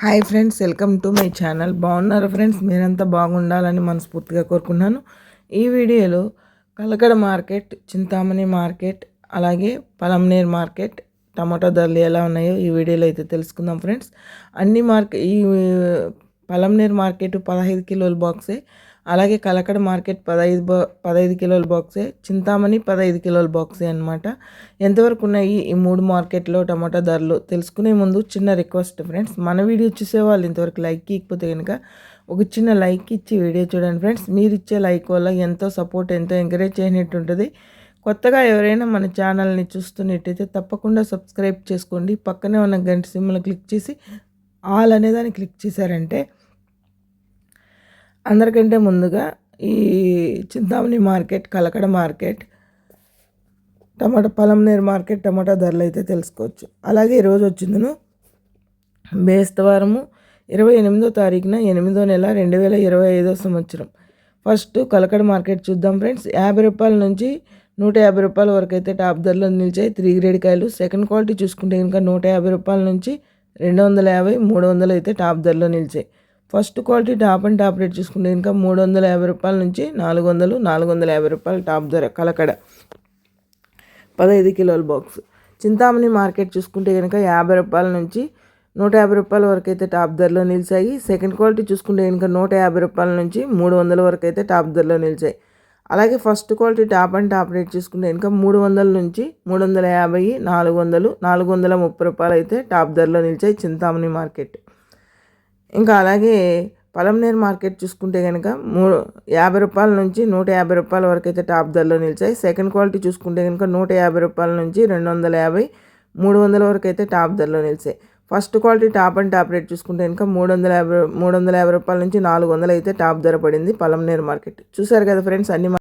Hi friends welcome to my channel. బాగున్నారు friends? మీరంతా బాగుండాలని మనస్ఫూర్తిగా కోరుకున్నాను ఈ వీడియోలో కలకడ మార్కెట్ చింతామణి మార్కెట్ అలాగే పలంనేర్ మార్కెట్ టమాటో ధరలు ఎలా ఉన్నాయో ఈ వీడియోలో అయితే తెలుసుకుందాం ఫ్రెండ్స్. అన్ని మార్కెట్ ఈ పలంనేర్ మార్కెట్ పదహైదు కిలోల బాక్సే అలాగే కలకడ మార్కెట్ పదహైదు బా పదహైదు కిలోల బాక్సే చింతామణి పదహైదు కిలోల బాక్సే అనమాట ఎంతవరకు ఉన్నాయి ఈ మూడు మార్కెట్లో టమాటా ధరలు తెలుసుకునే ముందు చిన్న రిక్వెస్ట్ ఫ్రెండ్స్. మన వీడియో చూసే వాళ్ళు ఇంతవరకు లైక్ ఇకపోతే కనుక ఒక చిన్న లైక్ ఇచ్చి వీడియో చూడండి ఫ్రెండ్స్. మీరు ఇచ్చే లైక్ వల్ల ఎంతో సపోర్ట్ ఎంతో ఎంకరేజ్ చేసినట్టు ఉంటుంది. కొత్తగా ఎవరైనా మన ఛానల్ని చూస్తున్నట్టయితే తప్పకుండా సబ్స్క్రైబ్ చేసుకోండి. పక్కనే ఉన్న గంట సిమ్లు క్లిక్ చేసి ఆల్ అనేదాన్ని క్లిక్ చేశారంటే అందరికంటే ముందుగా ఈ చింతామణి మార్కెట్ కలకడ మార్కెట్ టమాటా పొలంనేరు మార్కెట్ టమాటా ధరలు అయితే తెలుసుకోవచ్చు. అలాగే ఈరోజు వచ్చిందను బేస్తవారము ఇరవై ఎనిమిదో తారీఖున ఎనిమిదో నెల రెండు వేల ఇరవై ఐదో సంవత్సరం. ఫస్ట్ కలకడ మార్కెట్ చూద్దాం ఫ్రెండ్స్. యాభై రూపాయల నుంచి నూట యాభై రూపాయల వరకు అయితే టాప్ ధరలో నిలిచాయి. త్రీ గ్రేడ్ కాయలు. సెకండ్ క్వాలిటీ చూసుకుంటే కనుక నూట యాభై రూపాయల నుంచి రెండు వందల యాభై మూడు వందలు అయితే టాప్ ధరలో నిలిచాయి. First quality top and top rate చూసుకుంటే ఇంకా మూడు వందల యాభై రూపాయల నుంచి నాలుగు వందలు నాలుగు వందల యాభై రూపాయలు టాప్ ధర కలకడ. పదహైదు కిలోల బాక్స్. చింతామణి మార్కెట్ చూసుకుంటే కనుక యాభై రూపాయల నుంచి నూట యాభై రూపాయల వరకు అయితే టాప్ ధరలో నిలిచాయి. సెకండ్ క్వాలిటీ చూసుకుంటే కనుక నూట యాభై రూపాయల నుంచి మూడు వందల వరకు అయితే టాప్ ధరలో నిలిచాయి. అలాగే first quality top and top rate చూసుకుంటే ఇంకా మూడు వందల నుంచి మూడు వందల యాభై నాలుగు వందలు నాలుగు వందల ముప్పై రూపాయలు అయితే టాప్ ధరలో నిలిచాయి చింతామణి మార్కెట్. ఇంకా అలాగే పలంనేరు మార్కెట్ చూసుకుంటే కనుక మూడు యాభై రూపాయల నుంచి నూట యాభై రూపాయల వరకు అయితే టాప్ ధరలో నిలిచాయి. సెకండ్ క్వాలిటీ చూసుకుంటే కనుక నూట యాభై రూపాయల నుంచి రెండు వందల యాభై మూడు వందల వరకు అయితే టాప్ ధరలో నిలిచాయి. First quality top and top rate చూసుకుంటే కనుక మూడు వందల యాభై మూడు వందల యాభై రూపాయల నుంచి నాలుగు వందలు అయితే టాప్ ధర పడింది పలంనేరు మార్కెట్. చూసారు కదా ఫ్రెండ్స్ అన్ని